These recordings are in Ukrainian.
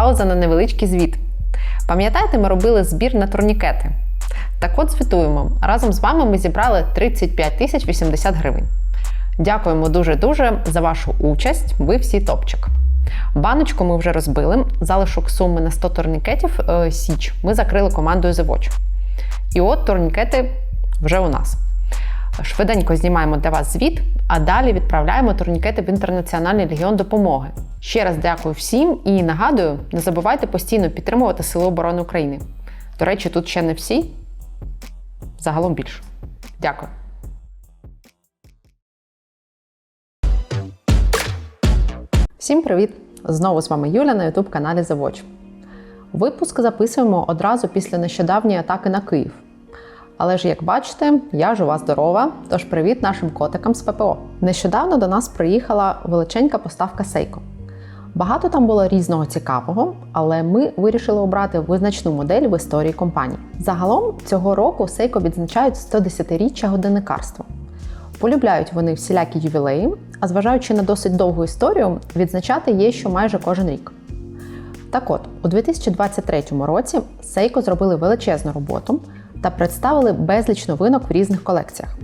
пауза на невеличкий звіт. Пам'ятаєте, ми робили збір на турнікети? Так от звітуємо. Разом з вами ми зібрали 35 тисяч 80 гривень. Дякуємо дуже-дуже за вашу участь. Ви всі топчик. Баночку ми вже розбили. Залишок суми на 100 турнікетів е, Січ ми закрили командою The Watch. І от турнікети вже у нас. Швиденько знімаємо для вас звіт, а далі відправляємо турнікети в Інтернаціональний легіон допомоги. Ще раз дякую всім і нагадую, не забувайте постійно підтримувати Сили оборони України. До речі, тут ще не всі, загалом більше. Дякую. Всім привіт! Знову з вами Юля на youtube каналі Watch. Випуск записуємо одразу після нещодавньої атаки на Київ. Але ж, як бачите, я жива здорова, тож привіт нашим котикам з ППО. Нещодавно до нас приїхала величенька поставка Сейко. Багато там було різного цікавого, але ми вирішили обрати визначну модель в історії компанії. Загалом цього року Сейко відзначають 110-річчя годинникарства. Полюбляють вони всілякі ювілеї, а зважаючи на досить довгу історію, відзначати є що майже кожен рік. Так от, у 2023 році Сейко зробили величезну роботу та представили безліч новинок в різних колекціях,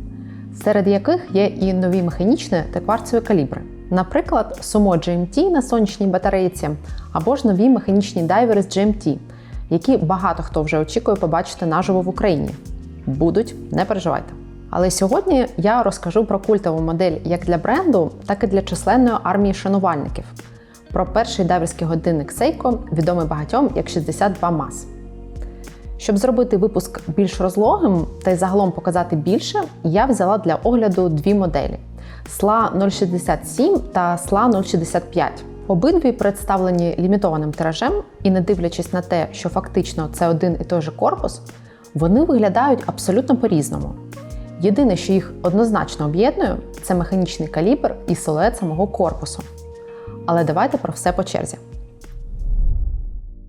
серед яких є і нові механічні та кварцеві калібри. Наприклад, Sumo GMT на сонячній батарейці або ж нові механічні дайвери з GMT, які багато хто вже очікує побачити наживо в Україні. Будуть, не переживайте. Але сьогодні я розкажу про культову модель як для бренду, так і для численної армії шанувальників. Про перший дайверський годинник Seiko, відомий багатьом як 62 MAS. Щоб зробити випуск більш розлогим та й загалом показати більше, я взяла для огляду дві моделі: SLA 067 та SLA 065. Обидві представлені лімітованим тиражем, і не дивлячись на те, що фактично це один і той же корпус, вони виглядають абсолютно по-різному. Єдине, що їх однозначно об'єднує, це механічний калібр і силует самого корпусу. Але давайте про все по черзі.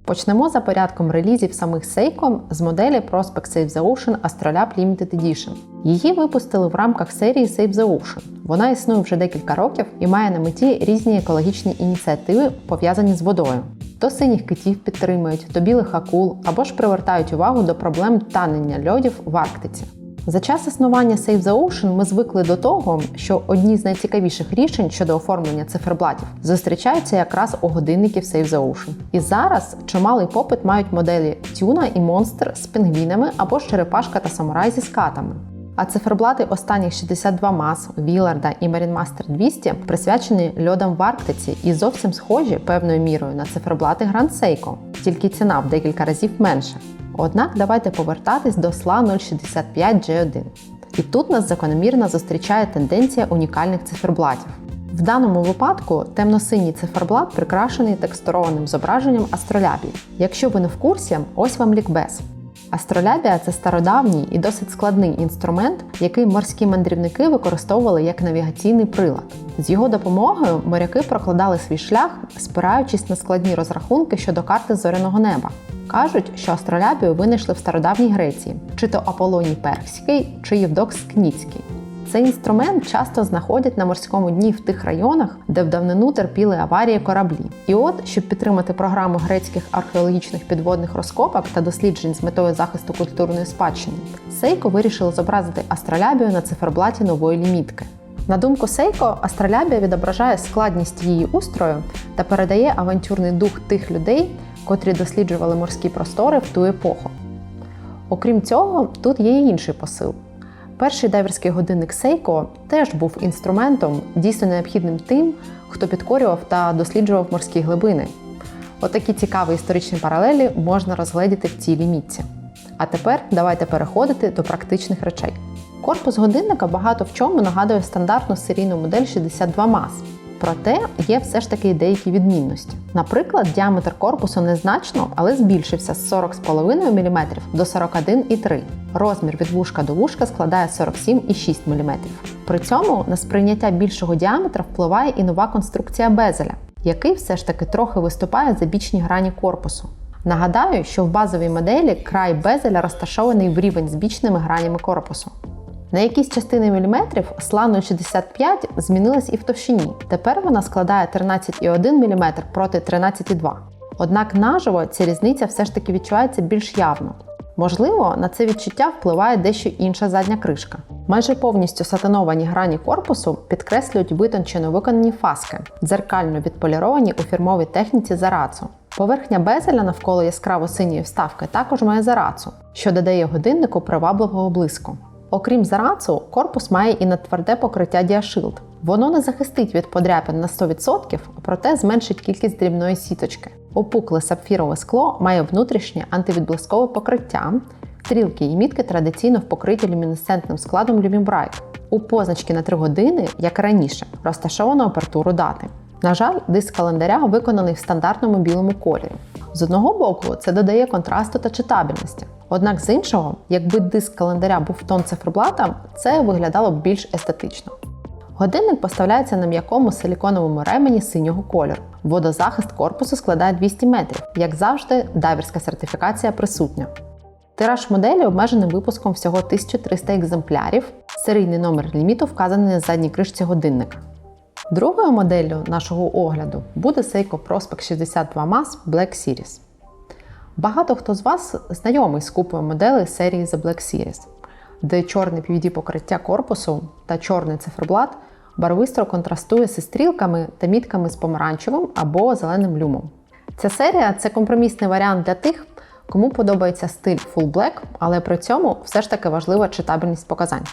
Почнемо за порядком релізів самих Seiko з моделі Prospect Save the Ocean Astrolab Limited Edition. Її випустили в рамках серії Save the Ocean. Вона існує вже декілька років і має на меті різні екологічні ініціативи, пов'язані з водою. То синіх китів підтримують, то білих акул або ж привертають увагу до проблем танення льодів в Арктиці. За час існування Save the Ocean ми звикли до того, що одні з найцікавіших рішень щодо оформлення циферблатів зустрічаються якраз у годинників Save the Ocean. І зараз чималий попит мають моделі Тюна і Монстр з пінгвінами або черепашка та самурай зі скатами. А циферблати останніх 62 мас Віларда і Marine 200 присвячені льодам в Арктиці і зовсім схожі певною мірою на циферблати Grand Seiko, тільки ціна в декілька разів менше. Однак давайте повертатись до SLA 065 G1. І тут нас закономірно зустрічає тенденція унікальних циферблатів. В даному випадку темно-синій циферблат прикрашений текстурованим зображенням астролябії. Якщо ви не в курсі, ось вам лікбез. Астролябія це стародавній і досить складний інструмент, який морські мандрівники використовували як навігаційний прилад. З його допомогою моряки прокладали свій шлях, спираючись на складні розрахунки щодо карти зоряного неба. Кажуть, що астролябію винайшли в стародавній Греції, чи то Аполлоній Перський, чи Євдокс Кніцький. Цей інструмент часто знаходять на морському дні в тих районах, де в давнину терпіли аварії кораблі. І от, щоб підтримати програму грецьких археологічних підводних розкопок та досліджень з метою захисту культурної спадщини, Сейко вирішили зобразити астролябію на циферблаті нової лімітки. На думку Сейко, астролябія відображає складність її устрою та передає авантюрний дух тих людей, котрі досліджували морські простори в ту епоху. Окрім цього, тут є й інший посил. Перший дайверський годинник Seiko теж був інструментом, дійсно необхідним тим, хто підкорював та досліджував морські глибини. Отакі цікаві історичні паралелі можна розгледіти в цій лімітці. А тепер давайте переходити до практичних речей. Корпус годинника багато в чому нагадує стандартну серійну модель 62 MAS. Проте є все ж таки деякі відмінності. Наприклад, діаметр корпусу незначно, але збільшився з 40,5 мм до 41,3 Розмір від вушка до вушка складає 47,6 мм. При цьому на сприйняття більшого діаметра впливає і нова конструкція безеля, який все ж таки трохи виступає за бічні грані корпусу. Нагадаю, що в базовій моделі край безеля розташований в рівень з бічними гранями корпусу. На якісь частини міліметрів SLA 065 змінилась і в товщині. Тепер вона складає 13,1 мм проти 13,2 Однак наживо ця різниця все ж таки відчувається більш явно. Можливо, на це відчуття впливає дещо інша задня кришка. Майже повністю сатановані грані корпусу підкреслюють витончено виконані фаски, дзеркально відполіровані у фірмовій техніці зарацу. Поверхня безеля навколо яскраво синьої вставки також має зарацу, що додає годиннику привабливого блиску. Окрім зарацу, корпус має і надтверде покриття діашилд. Воно не захистить від подряпин на 100%, проте зменшить кількість дрібної сіточки. Опукле сапфірове скло має внутрішнє антивідблискове покриття. Стрілки і мітки традиційно в покриті люмінесцентним складом Lumibbright. У позначки на 3 години, як раніше, розташовано апертуру дати. На жаль, диск календаря виконаний в стандартному білому кольорі. З одного боку, це додає контрасту та читабельності. Однак з іншого, якби диск календаря був тон циферблата, це виглядало б більш естетично. Годинник поставляється на м'якому силіконовому ремені синього кольору. Водозахист корпусу складає 200 метрів. Як завжди, дайверська сертифікація присутня. Тираж моделі обмежений випуском всього 1300 екземплярів. Серійний номер ліміту вказаний на задній кришці годинника. Другою моделлю нашого огляду буде Seiko Prospect 62 Mass Black Series. Багато хто з вас знайомий з купою моделей серії The Black Series, де чорне pvd покриття корпусу та чорний циферблат барвистро контрастує зі стрілками та мітками з помаранчевим або зеленим люмом. Ця серія це компромісний варіант для тих, кому подобається стиль Full Black, але при цьому все ж таки важлива читабельність показань.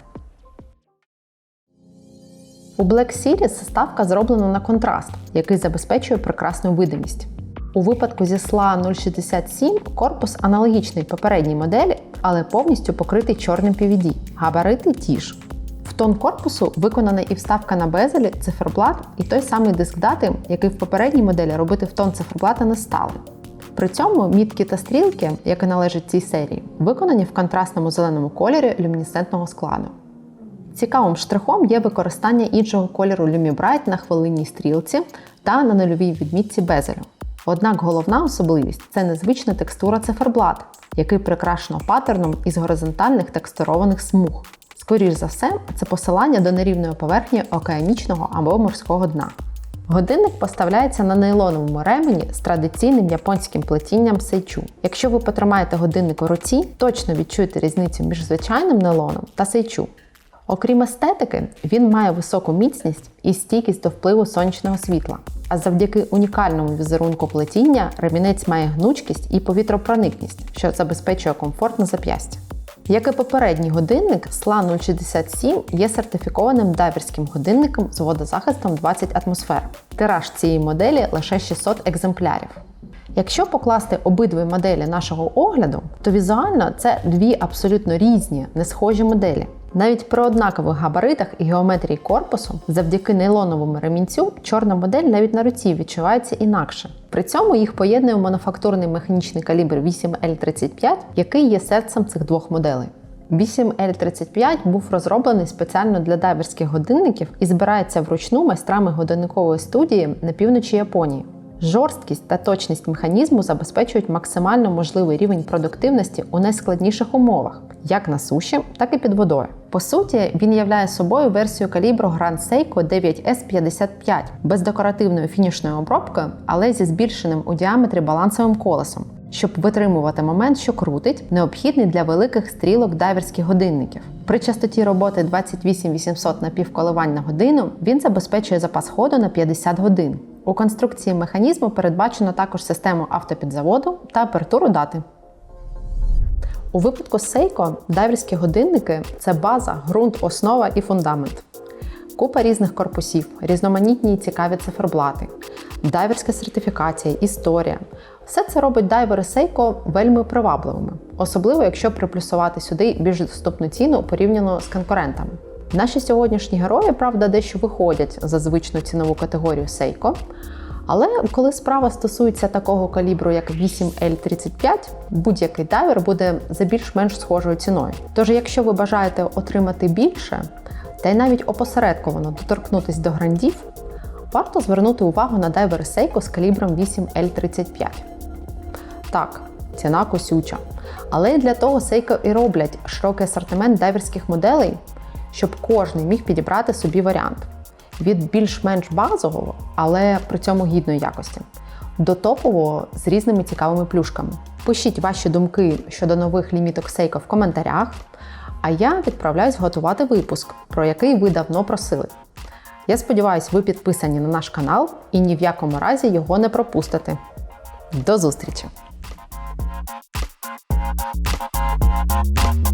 У Black Series ставка зроблена на контраст, який забезпечує прекрасну видимість. У випадку зі SLA 067 корпус аналогічний попередній моделі, але повністю покритий чорним PVD. Габарити ті ж. В тон корпусу виконана і вставка на безелі, циферблат і той самий диск дати, який в попередній моделі робити в тон циферблата не стали. При цьому мітки та стрілки, які належать цій серії, виконані в контрастному зеленому кольорі люмінесцентного складу. Цікавим штрихом є використання іншого кольору Lumibbright на хвилинній стрілці та на нульовій відмітці безелю. Однак головна особливість це незвична текстура циферблат, який прикрашено паттерном із горизонтальних текстурованих смуг. Скоріш за все, це посилання до нерівної поверхні океанічного або морського дна. Годинник поставляється на нейлоновому ремені з традиційним японським плетінням сейчу. Якщо ви потримаєте годинник у руці, точно відчуєте різницю між звичайним нейлоном та сейчу. Окрім естетики, він має високу міцність і стійкість до впливу сонячного світла. А завдяки унікальному візерунку плетіння ремінець має гнучкість і повітропроникність, що забезпечує комфорт на зап'ястя. Як і попередній годинник, SLA 067 є сертифікованим дайверським годинником з водозахистом 20 атмосфер. Тираж цієї моделі лише 600 екземплярів. Якщо покласти обидві моделі нашого огляду, то візуально це дві абсолютно різні, не схожі моделі. Навіть при однакових габаритах і геометрії корпусу, завдяки нейлоновому ремінцю, чорна модель навіть на руці відчувається інакше. При цьому їх поєднує мануфактурний механічний калібр 8L35, який є серцем цих двох моделей. 8L35 був розроблений спеціально для дайверських годинників і збирається вручну майстрами годинникової студії на півночі Японії. Жорсткість та точність механізму забезпечують максимально можливий рівень продуктивності у найскладніших умовах, як на суші, так і під водою. По суті, він являє собою версію калібру Grand Seiko 9S55 без декоративної фінішної обробки, але зі збільшеним у діаметрі балансовим колесом, щоб витримувати момент, що крутить, необхідний для великих стрілок дайверських годинників. При частоті роботи 28800 напівколивань на годину він забезпечує запас ходу на 50 годин. У конструкції механізму передбачено також систему автопідзаводу та апертуру дати. У випадку Seiko дайверські годинники це база, ґрунт, основа і фундамент. Купа різних корпусів, різноманітні і цікаві циферблати, дайверська сертифікація, історія. Все це робить дайвери Seiko вельми привабливими, особливо якщо приплюсувати сюди більш доступну ціну порівняно з конкурентами. Наші сьогоднішні герої, правда, дещо виходять за звичну цінову категорію Seiko. Але коли справа стосується такого калібру, як 8L35, будь-який дайвер буде за більш-менш схожою ціною. Тож, якщо ви бажаєте отримати більше, та й навіть опосередковано доторкнутися до грандів, варто звернути увагу на дайвери Seiko з калібром 8L35. Так, ціна косюча. Але для того Seiko і роблять широкий асортимент дайверських моделей, щоб кожен міг підібрати собі варіант від більш-менш базового, але при цьому гідної якості, до топового з різними цікавими плюшками. Пишіть ваші думки щодо нових ліміток Seiko в коментарях, а я відправляюсь готувати випуск, про який ви давно просили. Я сподіваюся, ви підписані на наш канал і ні в якому разі його не пропустите. До зустрічі! Thank you.